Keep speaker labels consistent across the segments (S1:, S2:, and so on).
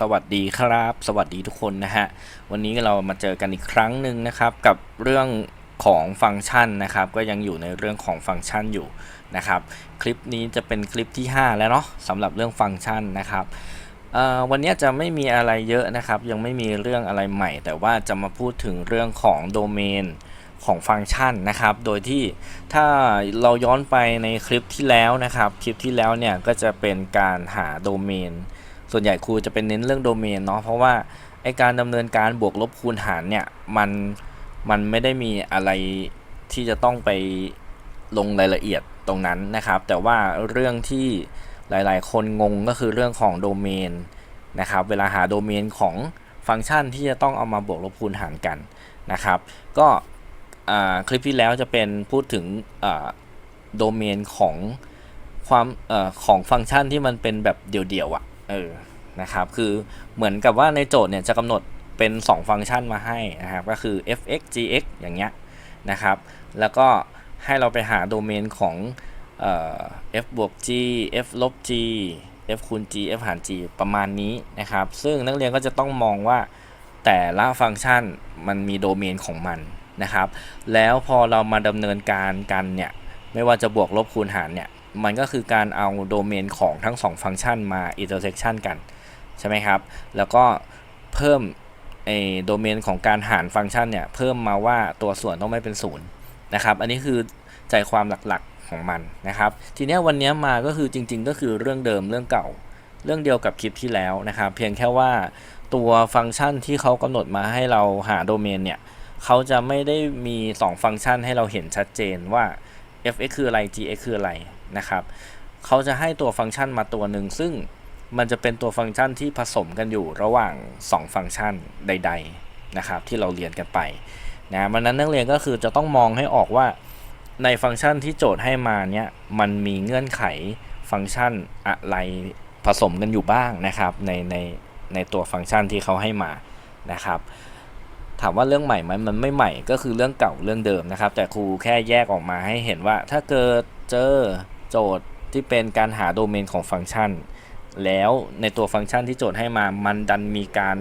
S1: สวัสดีครับ สวัสดีทุกคนนะฮะ วันนี้เรามาเจอกันอีกครั้งหนึ่งนะครับ กับเรื่องของฟังก์ชันนะครับ ก็ยังอยู่ในเรื่องของฟังก์ชันอยู่นะครับ คลิปนี้จะเป็นคลิปที่ 5 แล้วเนาะสำหรับเรื่องฟังก์ชันนะครับวันนี้จะไม่มีอะไรเยอะนะครับ ยังไม่มีเรื่องอะไรใหม่ แต่ว่าจะมาพูดถึงเรื่องของโดเมนของฟังก์ชันนะครับ โดยที่ถ้าเราย้อนไปในคลิปที่แล้วนะครับ คลิปที่แล้วเนี่ยก็จะเป็นการหาโดเมน ส่วนใหญ่ครูจะเป็นเน้นเรื่องโดเมนเนาะเพราะว่าไอการดำเนินการบวกลบคูณหารเนี่ยมันมันไม่ได้มีอะไรที่จะต้องไปลงรายละเอียดตรงนั้นนะครับ แต่ว่าเรื่องที่หลายๆ คนงงก็คือเรื่องของโดเมนนะครับเวลาหาโดเมนของฟังก์ชันที่จะต้องเอามาบวกลบคูณหารกันนะครับ ก็คลิปที่แล้วจะเป็นพูดถึงโดเมนของความอของฟังก์ชันที่มันเป็นแบบเดี่ยวๆอะ่ะ เออนะครับคือเหมือนกับว่าในโจทย์เนี่ยจะกำหนดเป็น 2 ฟังก์ชันมาให้นะครับก็คือ fx gx อย่างเงี้ยนะครับ แล้วก็ให้เราไปหาโดเมนของเอ่อ f บวก g f ลบ g f คูณ g f หาร g ประมาณนี้นะครับ ซึ่งนักเรียนก็จะต้องมองว่าแต่ละฟังก์ชันมันมีโดเมนของมันนะครับ แล้วพอเรามาดำเนินการกันเนี่ย ไม่ว่าจะบวกลบคูณหารเนี่ย มันก็คือการเอาโดเมนของทั้ง 2 ฟังก์ชันมา intersection กัน ใช่ไหมครับ แล้วก็เพิ่มไอโดเมนของการหารฟังก์ชันเนี่ย เพิ่มมาว่าตัวส่วนต้องไม่เป็นศูนย์นะครับ อันนี้คือใจความหลักๆของมันนะครับ ทีนี้วันนี้มาก็คือจริง ๆ ก็คือเรื่องเดิมเรื่องเก่า เรื่องเดียวกับคลิปที่แล้วนะครับ เพียงแค่ว่าตัวฟังก์ชันที่เขากำหนดมาให้เราหาโดเมนเนี่ยเขาจะไม่ได้มี 2 ฟังก์ชันให้เราเห็นชัดเจนว่า fx คืออะไร gx คืออะไร นะครับเขาจะให้ตัวฟังก์ชันมาตัวหนึ่งซึ่งมันจะเป็นตัวฟังก์ชันที่ผสมกันอยู่ระหว่าง 2 ฟังก์ชันใด ๆนะครับ ที่เราเรียนกันไปนะมันนั้นนักเรียนก็คือจะต้องมองให้ออกว่าในฟังก์ชันที่โจทย์ให้มาเนี่ยมันมีเงื่อนไขฟังก์ชันอะไรผสมกันอยู่บ้างนะครับ ในในในตัวฟังก์ชันที่เขาให้มานะครับ ถามว่าเรื่องใหม่ไหมมันไม่ใหม่ก็คือเรื่องเก่าเรื่องเดิมนะครับ แต่ครูแค่แยกออกมาให้เห็นว่าถ้าเกิดเจอ โจทย์ที่เป็นการหาโดเมนของฟังก์ชัน แล้วในตัวฟังก์ชันที่โจทย์ให้มามันดันมีการ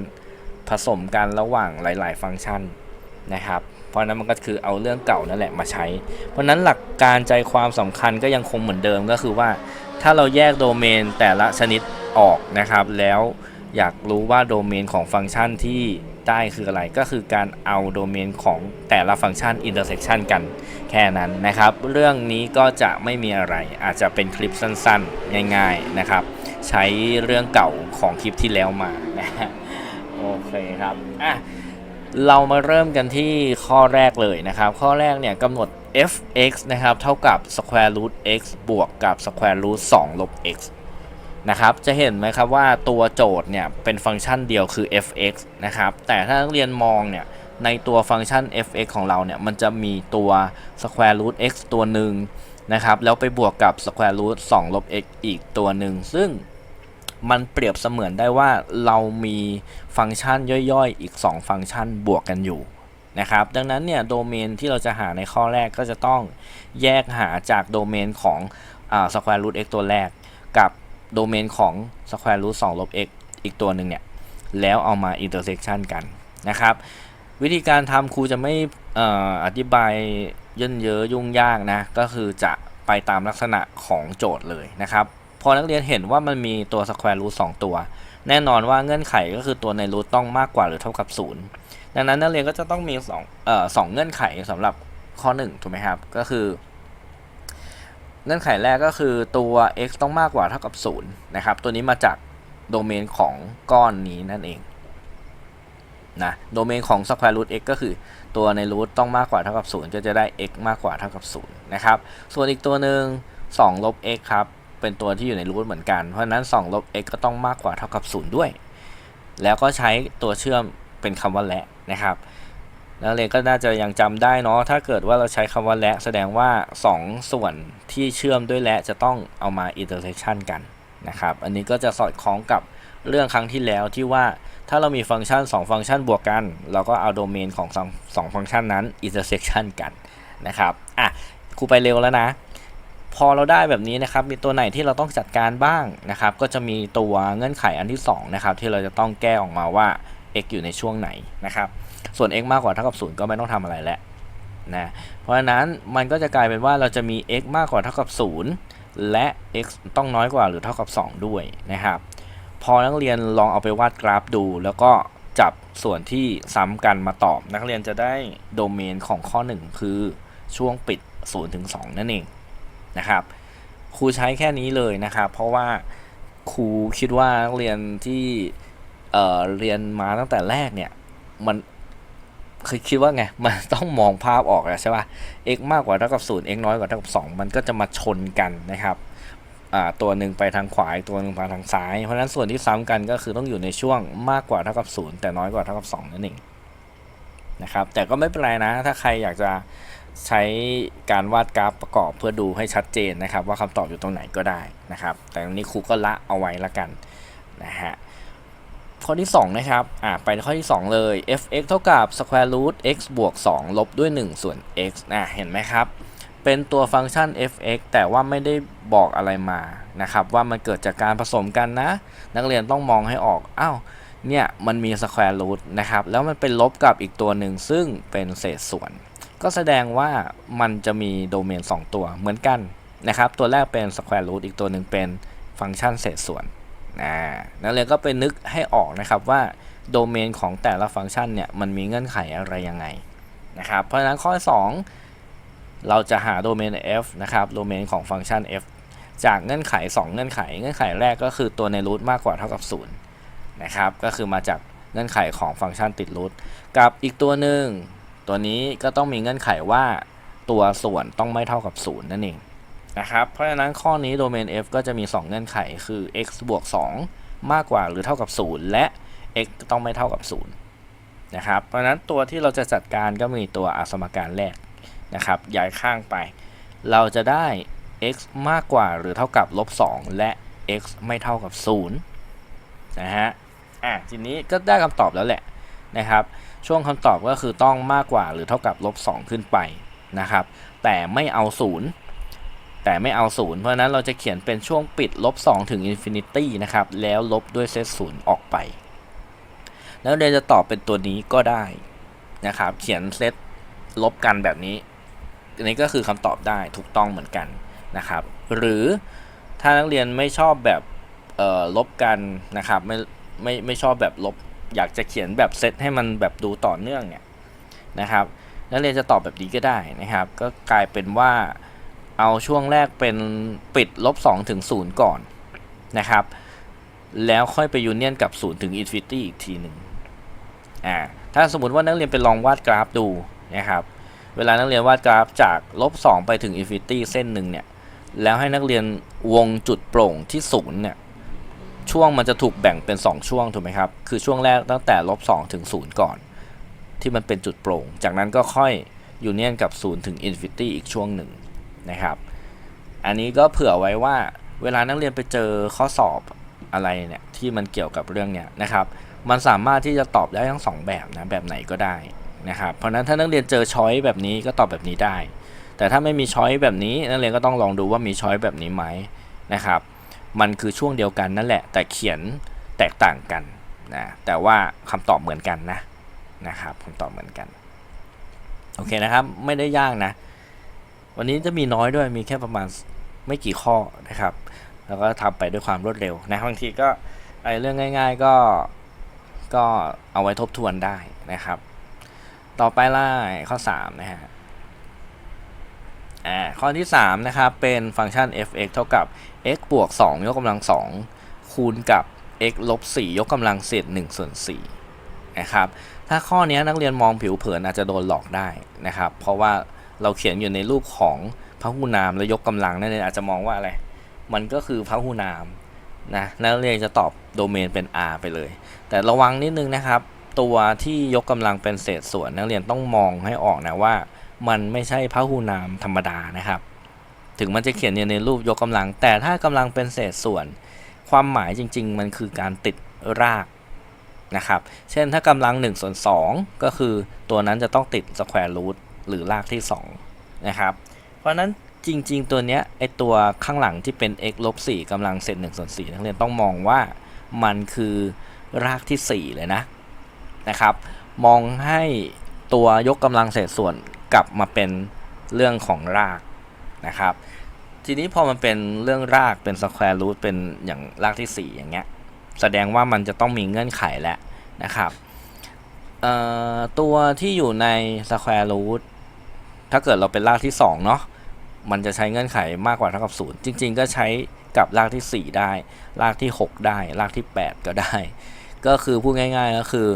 S1: ผสมกันระหว่างหลาย ๆ ฟังก์ชันนะครับ เพราะนั้นมันก็คือเอาเรื่องเก่านั่นแหละมาใช้ เพราะนั้นหลักการใจความสำคัญก็ยังคงเหมือนเดิมก็คือว่า ถ้าเราแยกโดเมนแต่ละชนิดออกนะครับ แล้วอยากรู้ว่าโดเมนของฟังก์ชันที่ ได้คืออะไร ก็คือการเอาโดเมนของแต่ละฟังก์ชัน intersection กันแค่นั้นนะครับ เรื่องนี้ก็จะไม่มีอะไรอาจจะเป็นคลิปสั้นๆ ง่ายๆนะครับ ใช้เรื่องเก่าของคลิปที่แล้วมานะโอเคครับอะเรามาเริ่มกันที่ข้อแรกเลยนะครับ ข้อแรกเนี่ยกำหนด f(x) นะครับ เท่ากับ square root x บวกกับ square root 2ลบ x นะครับจะเห็นไหมครับว่าตัวโจทย์เนี่ยเป็นฟังก์ชันเดียวคือ f(x) นะครับแต่ถ้านักเรียนมองเนี่ยในตัวฟังก์ชัน f(x) ของเราเนี่ยมันจะมีตัว square root x ตัวหนึ่งนะครับแล้วไปบวกกับ square root 2ลบ x อีกตัวหนึ่งซึ่งมันเปรียบเสมือนได้ว่าเรามีฟังก์ชันย่อยๆ อีก 2 ฟังก์ชันบวกกันอยู่นะครับดังนั้นเนี่ยโดเมนที่เราจะหาในข้อแรกก็จะต้องแยกหาจากโดเมนของอ่า square root x ตัวแรกกับ โดเมนของ square root 2ลบ x อีกตัวหนึ่งเนี่ย แล้วเอามา intersection กันนะครับ วิธีการทำครูจะไม่ออธิบายเยินเยอะยุ่งยากนะ ก็คือจะไปตามลักษณะของโจทย์เลยนะครับ พอนักเรียนเห็นว่ามันมีตัว square root 2ตัว แน่นอนว่าเงื่อนไขก็คือตัวใน root ต้องมากกว่าหรือเท่ากับ 0 ดังนั้นนักเรียนก็จะต้องมี2เอ่อสองเงื่อนไขสำหรับข้อ 1 ถูกไหมครับ ก็คือ เงื่อนไขแรกก็คือตัว x ต้องมากกว่าเท่ากับ 0 นะครับ ตัวนี้มาจากโดเมนของก้อนนี้นั่นเองนะโดเมนของ square root x ก็คือตัวใน root ต้องมากกว่าเท่ากับ 0 ก็จะได้ x มากกว่าเท่ากับ 0 นะครับ ส่วนอีกตัวหนึ่ง2ลบ x ครับ เป็นตัวที่อยู่ใน root เหมือนกัน เพราะฉะนั้น2ลบ x ก็ต้องมากกว่าเท่ากับ 0 ด้วย แล้วก็ใช้ตัวเชื่อมเป็นคำว่าและนะครับ นักเรียนก็น่าจะยังจำได้เนาะถ้าเกิดว่าเราใช้คำว่าและแสดงว่า 2 ส่วนที่เชื่อมด้วยและจะต้องเอามา intersection กันนะครับ อันนี้ก็จะสอดคล้องกับเรื่องครั้งที่แล้วที่ว่าถ้าเรามีฟังก์ชัน 2 ฟังก์ชันบวกกัน เราก็เอาโดเมนของ2 2ฟังก์ชันนั้น intersection กันนะครับอะครูไปเร็วแล้วนะพพอเราได้แบบนี้นะครับ มีตัวไหนที่เราต้องจัดการบ้างนะครับ ก็จะมีตัวเงื่อนไขอันที่2นะครับที่เราจะต้องแก้ออกมาว่า x อยู่ในช่วงไหนนะครับ ส่วน x มากกว่าเท่ากับ 0 ก็ไม่ต้องทำอะไรแล้วนะเพราะฉะนั้นมันก็จะกลายเป็นว่าเราจะมี x มากกว่าเท่ากับ 0 และ x ต้องน้อยกว่าหรือเท่ากับ 2 ด้วยนะครับ พอนักเรียนลองเอาไปวาดกราฟดู แล้วก็จับส่วนที่ซ้ำกันมาตอบ นักเรียนจะได้โดเมนของข้อ 1 คือช่วงปิด 0 ถึง 2 นั่นเองนะครับครูใช้แค่นี้เลยนะครับ เพราะว่าครูคิดว่านักเรียนที่เเรียนมาตั้งแต่แรกเนี่ยมัน คยคิดว่าไง มันต้องมองภาพออกแล้วใช่ป่ะ x มากกว่าเท่ากับ0 x น้อยกว่าเท่ากับ 2 มันก็จะมาชนกันนะครับตัวหนึ่งไปทางขวาตัวหนึ่งไปทางซ้าย เพราะฉะนั้นส่วนที่ซ้ำกันก็คือต้องอยู่ในช่วงมากกว่าเท่ากับ 0 แต่น้อยกว่าเท่ากับ 2 นั่นเองนะครับ แต่ก็ไม่เป็นไรนะ ถ้าใครอยากจะใช้การวาดกราฟประกอบเพื่อดูให้ชัดเจนนะครับ ว่าคำตอบอยู่ตรงไหนก็ได้นะครับ แต่ตรงนี้ครูก็ละเอาไว้ละกันนะฮะ ข้อที่ 2 นะครับ อ่าไปข้อที่ 2 เลย f(x) เท่ากับ square root x บวก 2 ลบด้วย 1 ส่วน x อ่าเห็นไหมครับ เป็นตัวฟังก์ชัน f(x) แต่ว่าไม่ได้บอกอะไรมานะครับ ว่ามันเกิดจากการผสมกันนะ นักเรียนต้องมองให้ออก อ้าว เนี่ย มันมี square root นะครับ แล้วมันเป็นลบกับอีกตัวหนึ่งซึ่งเป็นเศษส่วน ก็แสดงว่ามันจะมีโดเมน 2 ตัวเหมือนกันนะครับ ตัวแรกเป็น square root อีกตัวหนึ่งเป็นฟังก์ชันเศษส่วน นะนักเรียนก็ไปนึกให้ออกนะครับว่าโดเมนของแต่ละฟังก์ชันเนี่ยมันมีเงื่อนไขอะไรยังไงนะครับ เพราะฉะนั้นข้อ 2 เราจะหาโดเมน f นะครับโดเมนของฟังก์ชัน f จากเงื่อนไข 2 เงื่อนไข เงื่อนไขแรกก็คือตัวในรูทมากกว่าเท่ากับ0นะครับก็คือมาจากเงื่อนไขของฟังก์ชันติดรูทกับอีกตัวหนึ่งตัวนี้ก็ต้องมีเงื่อนไขว่าตัวส่วนต้องไม่เท่ากับ0นั่นเอง นะครับ เพราะฉะนั้นข้อนี้โดเมน f ก็จะมี 2 เงื่อนไขคือ x บวก 2 มากกว่าหรือเท่ากับ 0 และ x ต้องไม่เท่ากับ 0 นะครับ เพราะฉะนั้นตัวที่เราจะจัดการก็มีตัวอสมการแรกนะครับย้ายข้างไป เราจะได้ x มากกว่าหรือเท่ากับลบ 2 และ x ไม่เท่ากับ 0 นะฮะ อะ ทีนี้ก็ได้คำตอบแล้วแหละนะครับ ช่วงคำตอบก็คือต้องมากกว่าหรือเท่ากับลบ 2 ขึ้นไปนะครับ แต่ไม่เอา 0 แต่ไม่เอา0เพราะนั้นเราจะเขียนเป็นช่วงปิดลบ2ถึงอินฟินิตี้นะครับ แล้วลบด้วยเซตศูนย์ออกไป แล้วเรียนจะตอบเป็นตัวนี้ก็ได้นะครับ เขียนเซตลบกันแบบนี้อันนี้ก็คือคำตอบได้ถูกต้องเหมือนกันนะครับ หรือถ้านักเรียนไม่ชอบแบบลบกันนะครับไม่ไม่ไม่ชอบแบบลบ อยากจะเขียนแบบเซตให้มันแบบดูต่อเนื่องเนี่ยนะครับนักเรียนจะตอบแบบนี้ก็ได้นะครับ ก็กลายเป็นว่า เอาช่วงแรกเป็นปิดลบ2ถึง0ก่อนนะครับ แล้วค่อยไปยูเนียนกับ 0 ถึงอินฟินิตี้อีกทีหนึ่งอ่าถ้าสมมติว่านักเรียนไปลองวาดกราฟดูนะครับ เวลานักเรียนวาดกราฟจากลบ2ไปถึงอินฟินิตี้เส้นหนึ่งเนี่ย แล้วให้นักเรียนวงจุดโปร่งที่0เนี่ย ช่วงมันจะถูกแบ่งเป็น 2 ช่วงถูกไหมครับ คือช่วงแรกตั้งแต่ลบ2ถึง0ก่อน ที่มันเป็นจุดโปร่ง จากนั้นก็ค่อยยูเนียนกับ 0 ถึงอินฟินิตี้อีกช่วงหนึ่ง นะครับ อันนี้ก็เผื่อไว้ว่าเวลานักเรียนไปเจอข้อสอบอะไรเนี่ยที่มันเกี่ยวกับเรื่องเนี้ยนะครับ มันสามารถที่จะตอบได้ทั้งสองแบบนะแบบไหนก็ได้นะครับ เพราะนั้นถ้านักเรียนเจอช้อยแบบนี้ก็ตอบแบบนี้ได้ แต่ถ้าไม่มีช้อยแบบนี้นักเรียนก็ต้องลองดูว่ามีช้อยแบบนี้ไหมนะครับ มันคือช่วงเดียวกันนั่นแหละ แต่เขียนแตกต่างกันนะแต่ว่าคำตอบเหมือนกันนะนะครับคำตอบเหมือนกัน โอเคนะครับ ไม่ได้ยากนะ วันนี้จะมีน้อยด้วยมีแค่ประมาณไม่กี่ข้อนะครับ แล้วก็ทำไปด้วยความรวดเร็วนะบางทีก็ไอ้เรื่องง่าย ๆก็ก็เอาไว้ทบทวนได้นะครับ ต่อไปล่ข้อ3นะฮะอ่าข้อที่ 3 นะครับ เป็นฟังก์ชัน f(x) เท่ากับ x บวก 2 ยกกำลัง 2 คูณกับ x ลบ 4 ยกกำลังเศษ1ส่วน4นะครับ ถ้าข้อนี้นักเรียนมองผิวเผินอาจจะโดนหลอกได้นะครับ เพราะว่า เราเขียนอยู่ในรูปของพหุนามแล้วยกกำลังนั่นเองอาจจะมองว่าอะไร มันก็คือพหุนามนะนักเรียนจะตอบโดเมนเป็น r ไปเลย แต่ระวังนิดนึงนะครับ ตัวที่ยกกำลังเป็นเศษส่วนนักเรียนต้องมองให้ออกนะว่า มันไม่ใช่พหุนามธรรมดานะครับ ถึงมันจะเขียนอยู่ในรูปยกกำลัง แต่ถ้ากำลังเป็นเศษส่วน ความหมายจริง ๆ มันคือการติดรากนะครับ เช่นถ้ากำลัง1ส่วน2ก็คือตัวนั้นจะต้องติดสแควร์รูท หรือรากที่2นะครับ เพราะนั้นจริง ๆ ตัวเนี้ยไอตัวข้างหลังที่เป็น x ลบ4กำลังเศษ1ส่วน4นักเรียนต้องมองว่ามันคือรากที่ 4 เลยนะนะครับ มองให้ตัวยกกำลังเศษส่วนกลับมาเป็นเรื่องของรากนะครับ ทีนี้พอมันเป็นเรื่องรากเป็นสแควร์รูทเป็นอย่างรากที่ 4 อย่างเงี้ยแสดงว่ามันจะต้องมีเงื่อนไขแหละนะครับตัวที่อยู่ในสแควร์รูท ถ้าเกิดเราเป็นรากที่2เนาะมันจะใช้เงื่อนไขมากกว่าเท่ากับ 0 จริง ๆ ก็ใช้กับรากที่ 4 ได้ รากที่ 6 ได้ รากที่ 8 ก็ได้ ก็คือพูดง่าย ๆ ก็คือ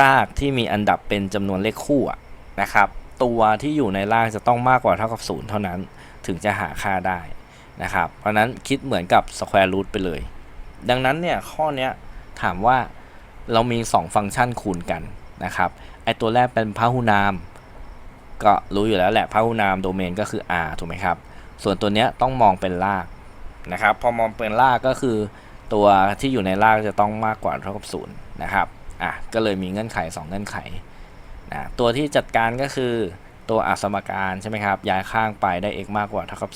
S1: รากที่มีอันดับเป็นจำนวนเลขคู่นะครับ ตัวที่อยู่ในรากจะต้องมากกว่าเท่ากับ 0 เท่านั้นถึงจะหาค่าได้นะครับ เพราะนั้นคิดเหมือนกับ square root ไปเลย ดังนั้นเนี่ยข้อนี้ถามว่าเรามี 2 ฟังก์ชันคูณกันนะครับไอตัวแรกเป็นพหุนาม ก็รู้อยู่แล้วแหละพหุนามโดเมนก็คือ r ถูกไหมครับ ส่วนตัวเนี้ยต้องมองเป็นรากนะครับ พอมองเป็นรากก็คือตัวที่อยู่ในรากจะต้องมากกว่าเท่ากับ0นะครับอะก็เลยมีเงื่อนไข 2 เงื่อนไขนะตัวที่จัดการก็คือตัวอสมการใช่ไหมครับ ย้ายข้างไปได้ x มากกว่าเท่ากับ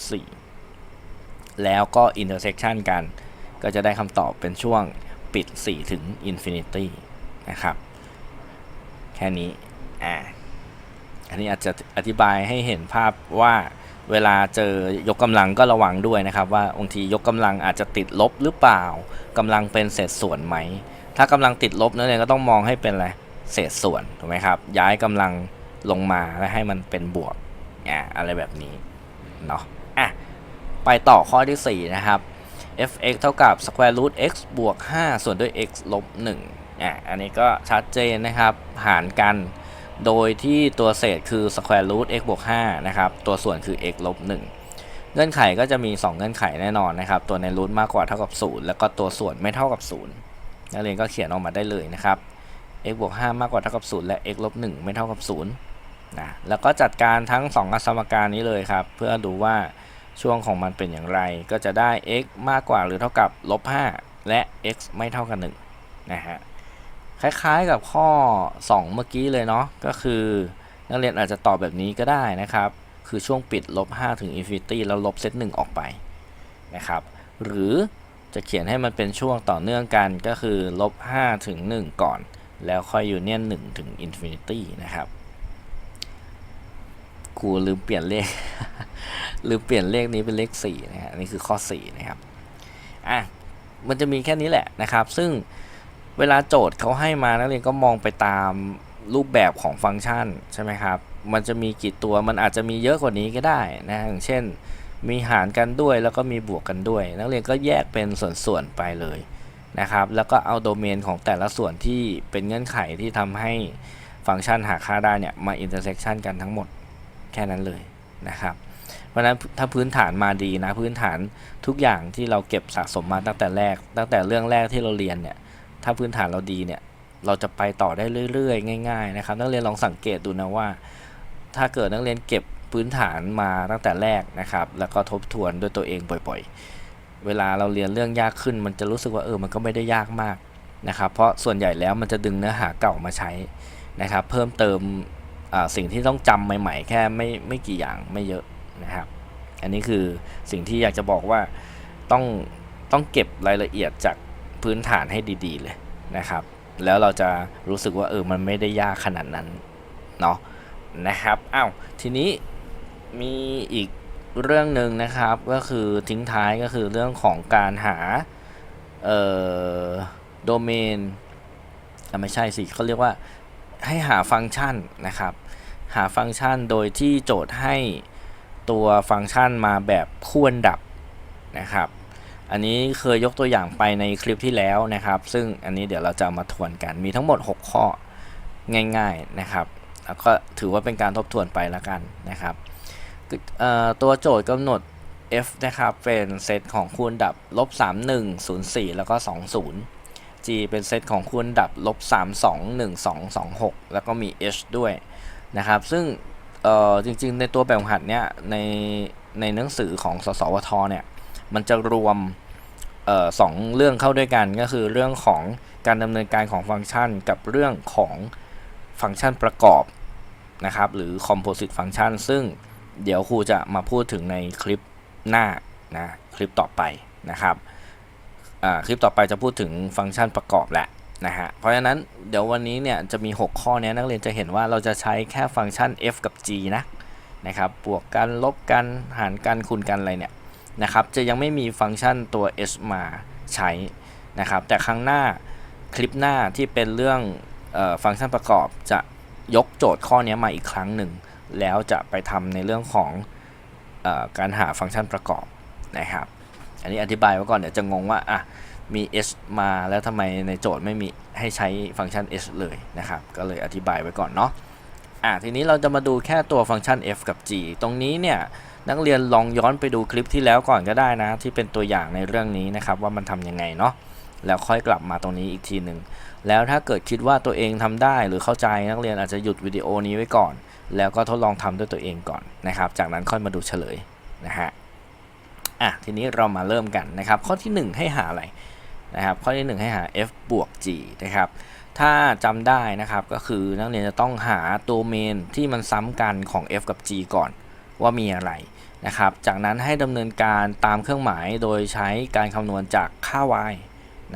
S1: 4 แล้วก็ intersection กัน ก็จะได้คำตอบเป็นช่วงปิด 4 ถึง infinity นะครับ แค่นี้อ่า อันนี้อาจจะอธิบายให้เห็นภาพว่าเวลาเจอยกกำลังก็ระวังด้วยนะครับ ว่าบางทียกกำลังอาจจะติดลบหรือเปล่ากำลังเป็นเศษส่วนไหม ถ้ากำลังติดลบนั่นเองก็ต้องมองให้เป็นอะไรเศษส่วนถูกไหมครับ ย้ายกำลังลงมาและให้มันเป็นบวกอ่าอะไรแบบนี้เนาะอะไปต่อข้อที่ 4 นะครับ f(x) เท่ากับ square root x บวก 5 ส่วนด้วย x ลบ1อะอันนี้ก็ชัดเจนนะครับ หารกัน โดยที่ตัวเศษคือ square root x บวก5นะครับ ตัวส่วนคือ x ลบ1เงื่อนไขก็จะมี 2 เงื่อนไขแน่นอนนะครับ ตัวในรูทมากกว่าเท่ากับ 0 แล้วก็ตัวส่วนไม่เท่ากับ 0 นักเรียนก็เขียนออกมาได้เลยนะครับ x บวก5มากกว่าเท่ากับ 0 และ x ลบ1ไม่เท่ากับ0นะ แล้วก็จัดการทั้ง2อสมการนี้เลยครับ เพื่อดูว่าช่วงของมันเป็นอย่างไร ก็จะได้ x มากกว่าหรือเท่ากับลบ5และ x ไม่เท่ากัน1นะฮะ คล้ายๆกับข้อ 2 เมื่อกี้เลยเนาะก็คือนักเรียนอาจจะตอบแบบนี้ก็ได้นะครับ คือช่วงปิดลบ5ถึง infinity แล้วลบเซต1ออกไปนะครับ หรือจะเขียนให้มันเป็นช่วงต่อเนื่องกันก็คือลบ5ถึง 1 ก่อน แล้วค่อยยูเนียน1ถึง infinity นะครับครูลืมเปลี่ยนเลข ลืมเปลี่ยนเลขนี้เป็นเลข4นะฮะนี่คือข้อ 4 นะครับ อะ มันจะมีแค่นี้แหละนะครับ ซึ่ง เวลาโจทย์เขาให้มานักเรียนก็มองไปตามรูปแบบของฟังก์ชันใช่ไหมครับ มันจะมีกี่ตัวมันอาจจะมีเยอะกว่านี้ก็ได้นะอย่างเช่น มีหารกันด้วยแล้วก็มีบวกกันด้วย นักเรียนก็แยกเป็นส่วนๆไปเลยนะครับ แล้วก็เอาโดเมนของแต่ละส่วนที่เป็นเงื่อนไขที่ทำให้ฟังก์ชันหาค่าได้เนี่ยมาอินเตอร์เซ็กชันกันทั้งหมดแค่นั้นเลยนะครับ เพราะฉะนั้นถ้าพื้นฐานมาดีนะพื้นฐานทุกอย่างที่เราเก็บสะสมมาตั้งแต่แรก ตั้งแต่เรื่องแรกที่เราเรียนเนี่ย ถ้าพื้นฐานเราดีเนี่ย เราจะไปต่อได้เรื่อยๆ ง่าย ๆ นะครับ นักเรียนลองสังเกตดูนะว่า ถ้าเกิดนักเรียนเก็บพื้นฐานมาตั้งแต่แรกนะครับ แล้วก็ทบทวนด้วยตัวเองบ่อย ๆ เวลาเราเรียนเรื่องยากขึ้น มันจะรู้สึกว่าเออมันก็ไม่ได้ยากมากนะครับ เพราะส่วนใหญ่แล้วมันจะดึงเนื้อหาเก่ามาใช้นะครับ เพิ่มเติมสิ่งที่ต้องจำใหม่ ๆ แค่ไม่ไม่กี่อย่างไม่เยอะนะครับ อันนี้คือสิ่งที่อยากจะบอกว่าต้องต้องเก็บรายละเอียดจาก พื้นฐานให้ดี ๆ เลยนะครับ แล้วเราจะรู้สึกว่าเออมันไม่ได้ยากขนาดนั้นเนาะนะครับอ้าวทีนี้มีอีกเรื่องหนึ่งนะครับก็คือทิ้งท้ายก็คือเรื่องของการหาเอ่อโดเมนไม่ใช่สิเขาเรียกว่าให้หาฟังก์ชันนะครับ หาฟังก์ชันโดยที่โจทย์ให้ตัวฟังก์ชันมาแบบคู่อันดับนะครับ อันนี้เคยยกตัวอย่างไปในคลิปที่แล้วนะครับ ซึ่งอันนี้เดี๋ยวเราจะมาทวนกัน มีทั้งหมด 6 ข้อง่าย ๆนะครับ แล้วก็ถือว่าเป็นการทบทวนไปแล้วกันนะครับตัวโจทย์กำหนด f นะครับ เป็นเซตของคูณดับลบ3 1 0 4 แล้วก็ 20 g เป็นเซตของคูณดับลบ3 2 1 2 2 6 แล้วก็มี h ด้วยนะครับ ซึ่งจริงๆ ในตัวแบบหัดเนี้ยในในหนังสือของสสวทเนี่ย มันจะรวมออสองเรื่องเข้าด้วยกันก็คือเรื่องของการดำเนินการของฟังก์ชันกับเรื่องของฟังก์ชันประกอบนะครับหรือ composite function ซึ่งเดี๋ยวครูจะมาพูดถึงในคลิปหน้านะคลิปต่อไปนะครับคลิปต่อไปจะพูดถึงฟังก์ชันประกอบแหละนะฮะเพราะฉะนั้นเดี๋ยววันนี้เนี่ยจะมี 6 ข้อนี้นักเรียนจะเห็นว่าเราจะใช้แค่ฟังก์ชัน f กับ g นะนะครับบวกกันลบกันหารกันคูณกันอะไรเนี่ย นะครับจะยังไม่มีฟังก์ชันตัว s มาใช้นะครับแต่ครั้งหน้าคลิปหน้าที่เป็นเรื่องออฟังก์ชันประกอบจะยกโจทย์ข้อนี้มาอีกครั้งหนึ่ง แล้วจะไปทำในเรื่องของออการหาฟังก์ชันประกอบนะครับ อันนี้อธิบายไว้ก่อนเดี๋ยวจะงงว่าอะมี s มาแล้วทำไมในโจทย์ไม่มีให้ใช้ฟังก์ชัน s เลยนะครับ ก็เลยอธิบายไว้ก่อนเนาะอะทีนี้เราจะมาดูแค่ตัวฟังก์ชัน f กับ g ตรงนี้เนี่ย นักเรียนลองย้อนไปดูคลิปที่แล้วก่อนก็ได้นะ ที่เป็นตัวอย่างในเรื่องนี้นะครับ ว่ามันทำยังไงเนาะแล้วค่อยกลับมาตรงนี้อีกทีหนึ่งแล้วถ้าเกิดคิดว่าตัวเองทำได้หรือเข้าใจนักเรียนอาจจะหยุดวิดีโอนี้ไว้ก่อน แล้วก็ทดลองทำด้วยตัวเองก่อนนะครับ จากนั้นค่อยมาดูเฉลยนะฮะอะทีนี้เรามาเริ่มกันนะครับ ข้อที่ 1 ให้หาอะไรนะครับ ข้อที่ 1 ให้หา f บวก g นะครับถ้าจำได้นะครับก็คือนักเรียนจะต้องหาตัวเมนที่มันซ้ำกันของ f กับ g ก่อนว่ามีอะไร นะครับ จากนั้นให้ดำเนินการตามเครื่องหมายโดยใช้การคำนวณจากค่า y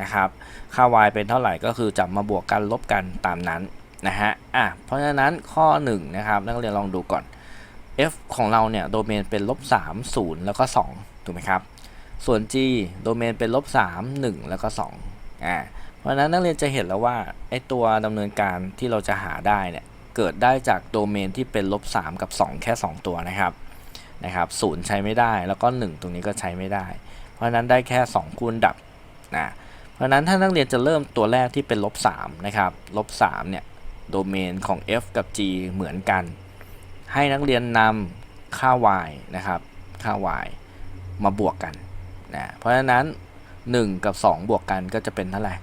S1: นะครับ ค่า y เป็นเท่าไหร่ก็คือจับมาบวกกันลบกันตามนั้นนะฮะ อะ เพราะฉะนั้นข้อ1นะครับนักเรียนลองดูก่อน f ของเราเนี่ยโดเมนเป็นลบ3 0 แล้วก็ 2 ถูกไหมครับ ส่วน g โดเมนเป็นลบ3 1 แล้วก็ 2 อ่า เพราะฉะนั้นนักเรียนจะเห็นแล้วว่าไอตัวดำเนินการที่เราจะหาได้เนี่ยเกิดได้จากโดเมนที่เป็นลบ3กับ 2 แค่ 2 ตัวนะครับ นะครับ0ใช้ไม่ได้แล้วก็ 1 ตรงนี้ก็ใช้ไม่ได้ เพราะฉะนั้นได้แค่ 2 คูณดับนะเพราะฉะนั้นถ้านักเรียนจะเริ่มตัวแรกที่เป็นลบ3นะครับลบ3เนี่ยโดเมนของ f กับ g เหมือนกัน ให้นักเรียนนำค่า y นะครับค่า y มาบวกกันนะเพราะฉะนั้น 1 กับ 2 บวกกันก็จะเป็นเท่าไหร่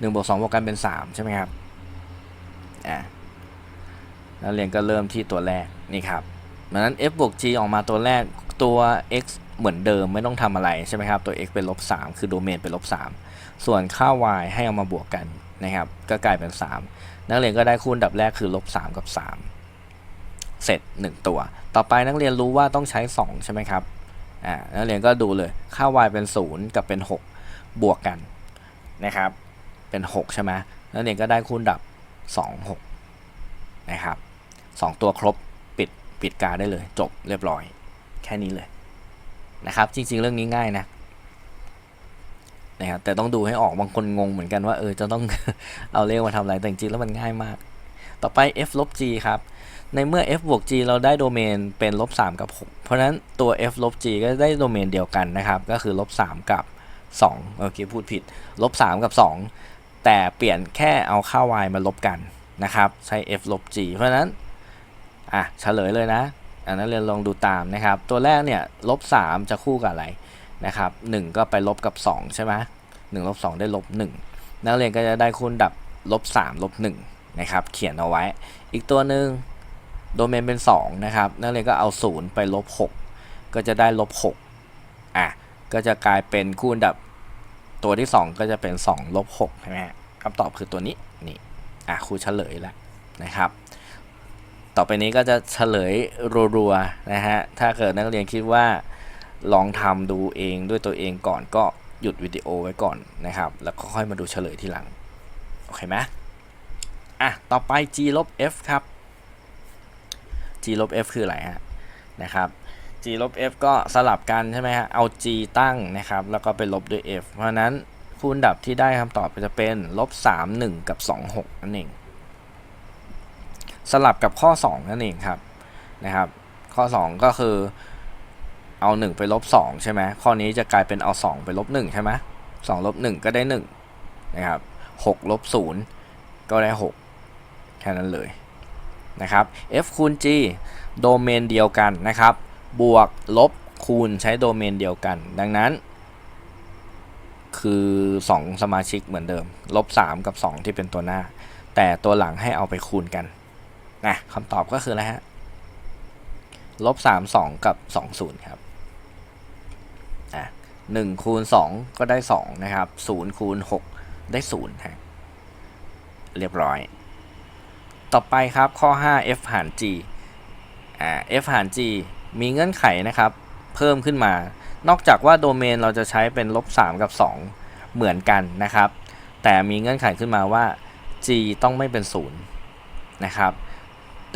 S1: 1บวก2บวกกันเป็น 3 ใช่ไหมครับอ่านักเรียนก็เริ่มที่ตัวแรกนี่ครับ ดังนั้น f บวก g ออกมาตัวแรกตัว x เหมือนเดิมไม่ต้องทำอะไรใช่ไหมครับ ตัว x เป็นลบ3คือโดเมนเป็นลบ3ส่วนค่า y ให้เอามาบวกกันนะครับ ก็กลายเป็น 3 นักเรียนก็ได้คูณดับแรกคือลบ3กับ 3 เสร็จ 1 ตัว ต่อไปนักเรียนรู้ว่าต้องใช้ 2 ใช่ไหมครับอ่านักเรียนก็ดูเลยค่า y เป็น 0 กับเป็น 6 บวกกันนะครับ เป็น 6 ใช่ไหมนักเรียนก็ได้คูณดับ 2 6 นะครับ 2 ตัวครบ ปิดการได้เลย จบเรียบร้อย แค่นี้เลยนะครับ จริง ๆ เรื่องนี้ง่ายนะนะครับแต่ต้องดูให้ออกบางคนงงเหมือนกันว่าเออจะต้องเอาเลขมาทำอะไรแต่จริงๆแล้วมันง่ายมาก ต่อไป f ลบ g ครับ ในเมื่อ f บวก g เราได้โดเมนเป็นลบ3กับ 6 เพราะฉะนั้นตัว f ลบ g ก็ได้โดเมนเดียวกันนะครับ ก็คือลบ3กับ2โอเคพูดผิดลบ3กับ 2 แต่เปลี่ยนแค่เอาค่า y มาลบกันนะครับ ใช้ f ลบ g เพราะฉะนั้น อะเฉลยเลยนะอันนั้นเรียนลองดูตามนะครับ ตัวแรกเนี่ยลบ3จะคู่กับอะไรนะครับ1ก็ไปลบกับ 2 ใช่ไหม1ลบ2ได้ลบ1นักเรียนก็จะได้คูณดับลบ3ลบ1นะครับ เขียนเอาไว้ อีกตัวหนึ่งโดเมนเป็น2นะครับนักเรียนก็เอา0ไปลบ6ก็จะได้ลบ6อะก็จะกลายเป็นคูณดับตัวที่ 2 ก็จะเป็น2ลบ6ใช่ไหมคำตอบคือตัวนี้นี่อะครูเฉลยแล้วนะครับ ต่อไปนี้ก็จะเฉลยรัวๆนะฮะ ถ้าเกิดนักเรียนคิดว่าลองทำดูเองด้วยตัวเองก่อนก็หยุดวิดีโอไว้ก่อนนะครับ แล้วก็ค่อยมาดูเฉลยทีหลัง โอเคไหมอะ ต่อไป g ลบ f ครับ g ลบ f คืออะไรฮะ นะครับ g ลบ f ก็สลับกันใช่ไหมฮะ เอา g ตั้งนะครับ แล้วก็ไปลบด้วย f เพราะฉะนั้นคูณดับที่ได้คำตอบจะเป็นลบ3 1 กับ 2 6นั่นเอง สลับกับข้อ 2 นั่นเองครับนะครับ ข้อ 2 ก็คือเอา 1 ไปลบ2ใช่ไหมข้อนี้จะกลายเป็นเอา 2 ไปลบ1ใช่ไหม2ลบ1ก็ได้1นะครับ6ลบ0ก็ได้ 6 แค่นั้นเลยนะครับ f คูณ g โดเมนเดียวกันนะครับ บวกลบคูณใช้โดเมนเดียวกัน ดังนั้น คือ 2 สมาชิกเหมือนเดิม ลบ 3 กับ 2 ที่เป็นตัวหน้า แต่ตัวหลังให้เอาไปคูณกัน นะคำตอบก็คืออะไรฮะลบ3 2กับ2 0ครับอะ1คูณ2ก็ได้2นะครับ0คูณ6ได้0ฮะเรียบร้อย ต่อไปครับข้อ 5 f หาร g อ่า f หาร g มีเงื่อนไขนะครับ เพิ่มขึ้นมา นอกจากว่าโดเมนเราจะใช้เป็นลบ3กับ 2 เหมือนกันนะครับ แต่มีเงื่อนไขขึ้นมาว่า g ต้องไม่เป็น 0 นะครับ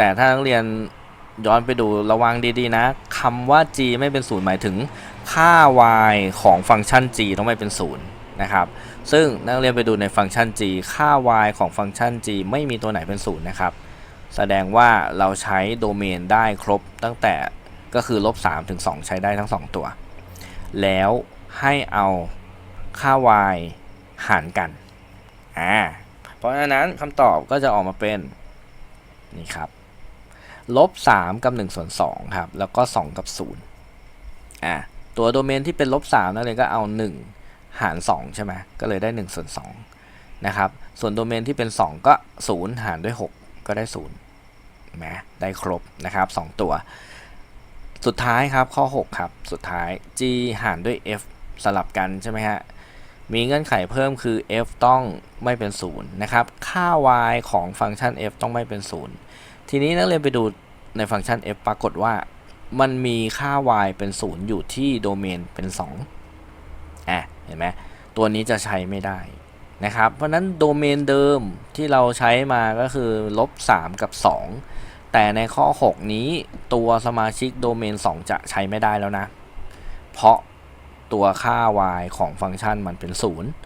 S1: แต่ถ้านักเรียนย้อนไปดูระวังดีๆนะคำว่า g ไม่เป็น0หมายถึงค่า y ของฟังก์ชัน g ต้องไม่เป็น0นย์นะครับ ซึ่งนักเรียนไปดูในฟังก์ชัน g ค่า y ของฟังก์ชัน g ไม่มีตัวไหนเป็น0นะครับ แสดงว่าเราใช้โดเมนได้ครบตั้งแต่ก็คือลบ3ถึง2ใช้ได้ทั้ง 2 ตัว แล้วให้เอาค่า y หารกันอ่าเพราะฉะนั้นคำตอบก็จะออกมาเป็น นี่ครับ ลบ3กับ1ส่วน2ครับ แล้วก็ 2 กับ0อ่าตัวโดเมนที่เป็นลบ3นั่นเลยก็เอา 1 หาร 2 ใช่ไหมก็เลยได้1ส่วน2นะครับ ส่วนโดเมนที่เป็น 2 ก็ 0 หารด้วย 6 ก็ได้0แหมได้ครบนะครับ 2 ตัว สุดท้ายครับข้อ 6 ครับ สุดท้าย g หารด้วย f สลับกันใช่ไหมฮะมีเงื่อนไขเพิ่มคือ f ต้องไม่เป็น0นะครับ ค่า y ของฟังก์ชัน f ต้องไม่เป็น0 ทีนี้นักเรียนไปดูในฟังก์ชัน f ปรากฏว่า มันมีค่า y เป็น 0 อยู่ที่โดเมนเป็น2อะเห็นไหมตัวนี้จะใช้ไม่ได้นะครับเพราะนั้นโดเมนเดิมที่เราใช้มาก็คือลบ3กับ 2 แต่ในข้อ 6 นี้ตัวสมาชิกโดเมน 2 จะใช้ไม่ได้แล้วนะ เพราะตัวค่า y ของฟังก์ชันมันเป็น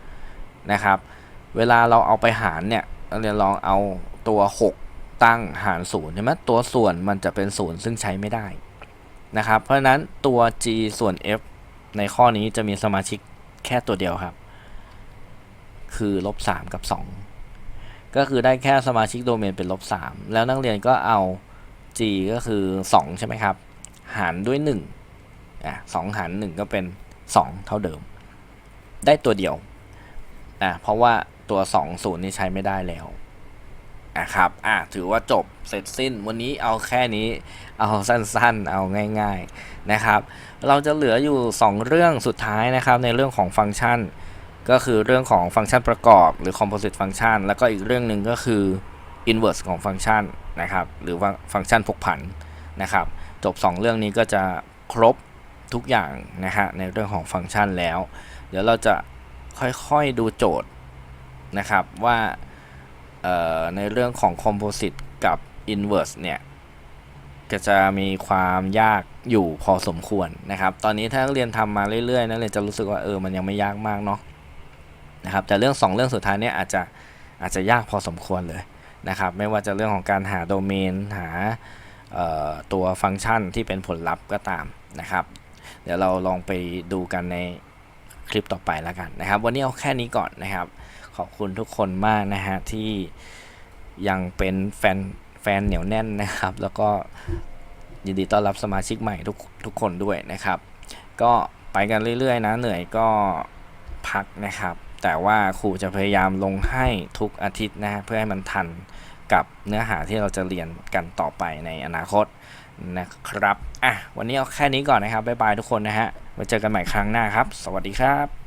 S1: 0 นะครับ เวลาเราเอาไปหารเนี่ยเราเรียนลองเอาตัว 6 ตั้งหาร0ใช่ไหมตัวส่วนมันจะเป็น0ซึ่งใช้ไม่ได้นะครับ เพราะฉะนั้นตัว g ส่วน f ในข้อนี้จะมีสมาชิกแค่ตัวเดียวครับ คือลบ3กับ 2 ก็คือได้แค่สมาชิกโดเมนเป็นลบ3แล้วนักเรียนก็เอา g ก็คือ 2 ใช่ไหมครับ หารด้วย1อะ2หาร 1 ก็เป็น 2 เท่าเดิม ได้ตัวเดียวอะเพราะว่าตัว 2 0 นี่ใช้ไม่ได้แล้ว อะครับอะถือว่าจบเสร็จสิ้นวันนี้เอาแค่นี้เอาสั้นๆ เอาง่าย ๆนะครับ เราจะเหลืออยู่ 2 เรื่องสุดท้ายนะครับในเรื่องของฟังก์ชัน ก็คือเรื่องของฟังก์ชันประกอบหรือ composite function แล้วก็อีกเรื่องหนึ่งก็คือ inverse ของฟังก์ชันนะครับหรือว่าฟังก์ชันผกผันนะครับจบ 2 เรื่องนี้ก็จะครบทุกอย่างนะฮะในเรื่องของฟังก์ชันแล้ว เดี๋ยวเราจะค่อยๆดูโจทย์นะครับว่า ในเรื่องของ composite กับ inverse เนี่ยก็จะมีความยากอยู่พอสมควรนะครับ ตอนนี้ถ้านักเรียนทำมาเรื่อยๆนักเรียนจะรู้สึกว่าเออมันยังไม่ยากมากเนาะนะครับแต่เรื่อง 2 เรื่องสุดท้ายเนี่ยอาจจะอาจจะยากพอสมควรเลยนะครับ ไม่ว่าจะเรื่องของการหาโดเมนหาตัวฟังก์ชันที่เป็นผลลัพธ์ก็ตามนะครับ เดี๋ยวเราลองไปดูกันในคลิปต่อไปแล้วกันนะครับ วันนี้เอาแค่นี้ก่อนนะครับ ขอบคุณทุกคนมากนะฮะที่ยังเป็นแฟนแฟนเหนียวแน่นนะครับ แล้วก็ยินดีต้อนรับสมาชิกใหม่ทุกทุกคนด้วยนะครับ ก็ไปกันเรื่อยๆนะเหนื่อยก็พักนะครับ แต่ว่าครูจะพยายามลงให้ทุกอาทิตย์นะฮะเพื่อให้มันทันกับเนื้อหาที่เราจะเรียนกันต่อไปในอนาคตนะครับอะวันนี้เอาแค่นี้ก่อนนะครับบ๊ายบายทุกคนนะฮะไว้เจอกันใหม่ครั้งหน้าครับ สวัสดีครับ